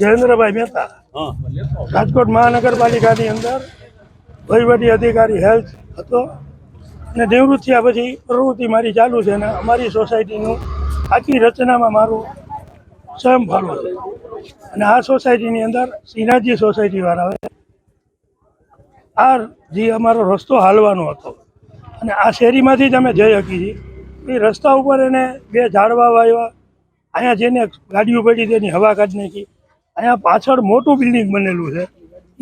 જયેન્દ્રભાઈ મહેતા. રાજકોટ મહાનગરપાલિકાની અંદર વહીવટી અધિકારી હેલ્થ હતો. અને નિવૃત્ત થયા પછી પ્રવૃત્તિ મારી ચાલુ છે અને અમારી સોસાયટીનું આખી રચનામાં મારું સ્વયં ફાળો છે. અને આ સોસાયટીની અંદર શ્રીનાથજી સોસાયટીવાળા આવે આ જે અમારો રસ્તો હાલવાનો હતો. અને આ શેરીમાંથી જ અમે જઈ શકી છીએ. એ રસ્તા ઉપર એને બે ઝાડવા વાવ્યા અહીંયા જેને ગાડીઓ પડી તેની હવા કાઢી નાખી. અહીંયા પાછળ મોટું બિલ્ડિંગ બનેલું છે.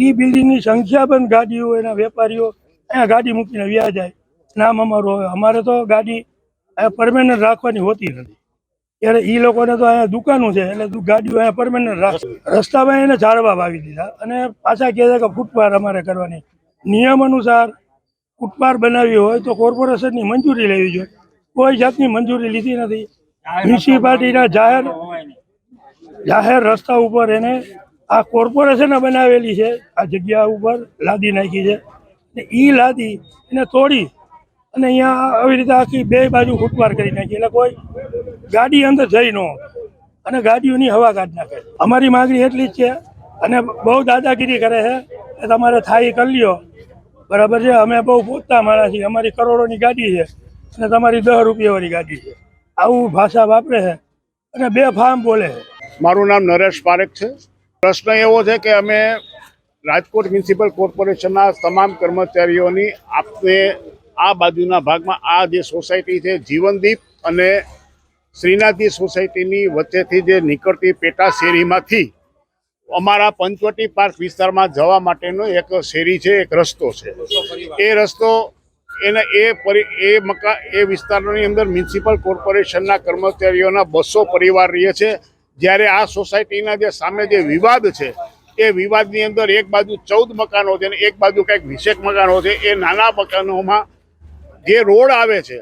એ બિલ્ડિંગની સંખ્યાબંધ ગાડીઓ એના વેપારીઓ અહીંયા ગાડી મૂકીને વ્યા જાય. નામ અમારું હોય અમારે તો ગાડી પરમેનન્ટ રાખવાની હોતી નથી. ત્યારે એ લોકોને તો અહીંયા દુકાનો છે એટલે ગાડીઓ અહીંયા પરમેનન્ટ રાખે રસ્તામાં એને ઝાડવા વાવી દીધા. અને પાછા કહે છે કે ફૂટપાથ અમારે કરવાની. નિયમ અનુસાર ફૂટપાથ બનાવી હોય તો કોર્પોરેશનની મંજૂરી લેવી જોઈએ. કોઈ જાતની મંજૂરી લીધી નથી. મ્યુનિસિપાલિટીના જાહેર જાહેર રસ્તા ઉપર એને આ કોર્પોરેશને બનાવેલી છે, આ જગ્યા ઉપર લાદી નાખી છે. ને એ લાદી એને તોડી અને અહીંયા આવી રીતે આખી બે બાજુ ફૂટવાર કરી નાખી. એટલે કોઈ ગાડી અંદર જઈ ન અને ગાડીઓની હવા કાઢ નાખે. અમારી માગણી એટલી જ છે અને બહુ દાદાગીરી કરે છે કે તમારે થાય કરી લ્યો. બરાબર છે? અમે બહુ પોતા માણસ છીએ. અમારી કરોડોની ગાડી છે અને તમારી દસ રૂપિયાવાળી ગાડી છે. આવું ભાષા વાપરે છે અને બે ફાર્મ બોલે છે. મારું નામ નરેશ પારેખ છે. પ્રશ્ન એવો છે કે અમે રાજકોટ મ્યુનિસિપલ કોર્પોરેશનના તમામ કર્મચારીઓની આપને આ બાજુના ભાગમાં આ જે સોસાયટી છે, જીવનદીપ અને શ્રીનાથજી સોસાયટીની વચ્ચેથી જે નીકળતી પેટા શેરીમાંથી અમારા પંચવટી પાર્ક વિસ્તારમાં જવા માટેનો એક શેરી છે, એક રસ્તો છે. એ રસ્તો એને એ પરી, એ મકા, એ વિસ્તારની અંદર મ્યુનિસિપલ કોર્પોરેશનના કર્મચારીઓના બસો પરિવાર રહે છે. જ્યારે આ સોસાયટીના જે સામે જે વિવાદ છે, એ વિવાદની અંદર એક બાજુ ચૌદ મકાનો છે અને એક બાજુ કંઈક વીસેક મકાનો છે, એ નાના મકાનોમાં જે રોડ આવે છે,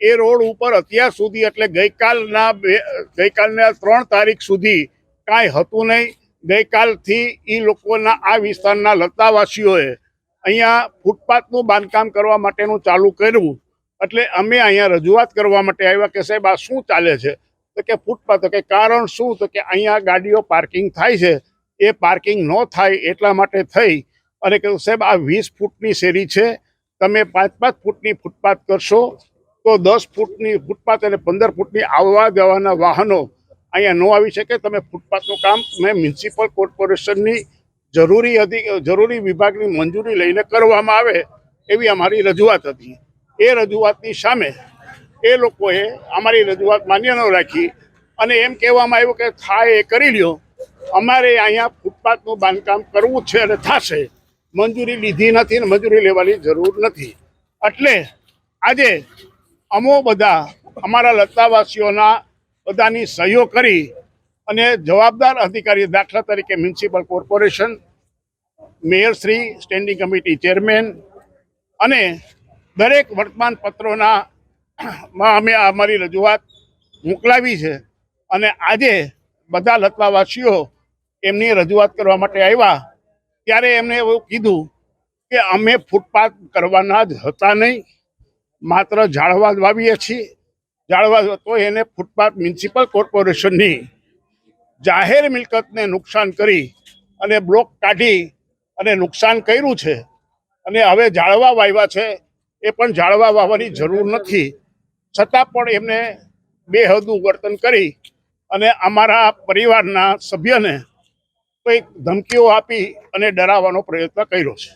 એ રોડ ઉપર અત્યાર સુધી એટલે ગઈકાલના બે, ગઈકાલના ત્રણ તારીખ સુધી કાંઈ હતું નહીં. ગઈકાલથી એ લોકોના આ વિસ્તારના લતાવાસીઓએ અહીંયા ફૂટપાથનું બાંધકામ કરવા માટેનું ચાલુ કર્યું. એટલે અમે અહીંયા રજૂઆત કરવા માટે આવ્યા કે સાહેબ આ શું ચાલે છે? તો કે ફૂટપાથ, તો કે કારણ શું? તો કે અહીંયા ગાડીઓ પાર્કિંગ થાય છે. એ પાર્કિંગ ન થાય એટલા માટે થઈ. અને કહ્યું સાહેબ, આ વીસ ફૂટની શેરી છે. તમે પાંચ પાંચ ફૂટની ફૂટપાથ કરશો, તો દસ ફૂટની ફૂટપાથ અને પંદર ફૂટની આવવા જવાના વાહનો અહીંયા ન આવી શકે. તમે ફૂટપાથનું કામ મેં મ્યુનિસિપલ કોર્પોરેશનની જરૂરી અધિ, જરૂરી વિભાગની મંજૂરી લઈને કરવામાં આવે. એવી અમારી રજૂઆત હતી. એ રજૂઆતની સામે એ લોકોએ અમારી રજૂઆત માન્ય ન રાખી અને એમ કહેવામાં આવ્યું કે થાય એ કરી લ્યો. અમારે અહીંયા ફૂટપાથનું બાંધકામ કરવું છે અને થશે. મંજૂરી લીધી નથી ને મંજૂરી લેવાની જરૂર નથી. એટલે આજે અમો બધા અમારા લતાવાસીઓના બધાની સહયોગ કરી અને જવાબદાર અધિકારી દાખલા તરીકે મ્યુનિસિપલ કોર્પોરેશન મેયરશ્રી સ્ટેન્ડિંગ કમિટી ચેરમેન અને દરેક વર્તમાન પત્રોના માં અમે અમારી રજૂઆત મોકલાવી છે અને આજે બધા લતવાવાસીઓ એમની રજૂઆત કરવા માટે આવ્યા ત્યારે એમને એવું કીધું કે અમે ફૂટપાથ કરવાના જ હતા નહીં, માત્ર ઝાડવા વાવીએ છીએ. જાળવા તો એને ફૂટપાથ મ્યુનિસિપલ કોર્પોરેશનની જાહેર મિલકતને નુકસાન કરી અને બ્લોક કાઢી અને નુકસાન કર્યું છે. અને હવે જાળવા વાવ્યા છે, એ પણ જાળવા વાવવાની જરૂર નથી. છતાં પણ એમને બેહદું વર્તન કરી અને અમારા પરિવારના સભ્યને કંઈક ધમકીઓ આપી અને ડરાવવાનો પ્રયત્ન કર્યો છે.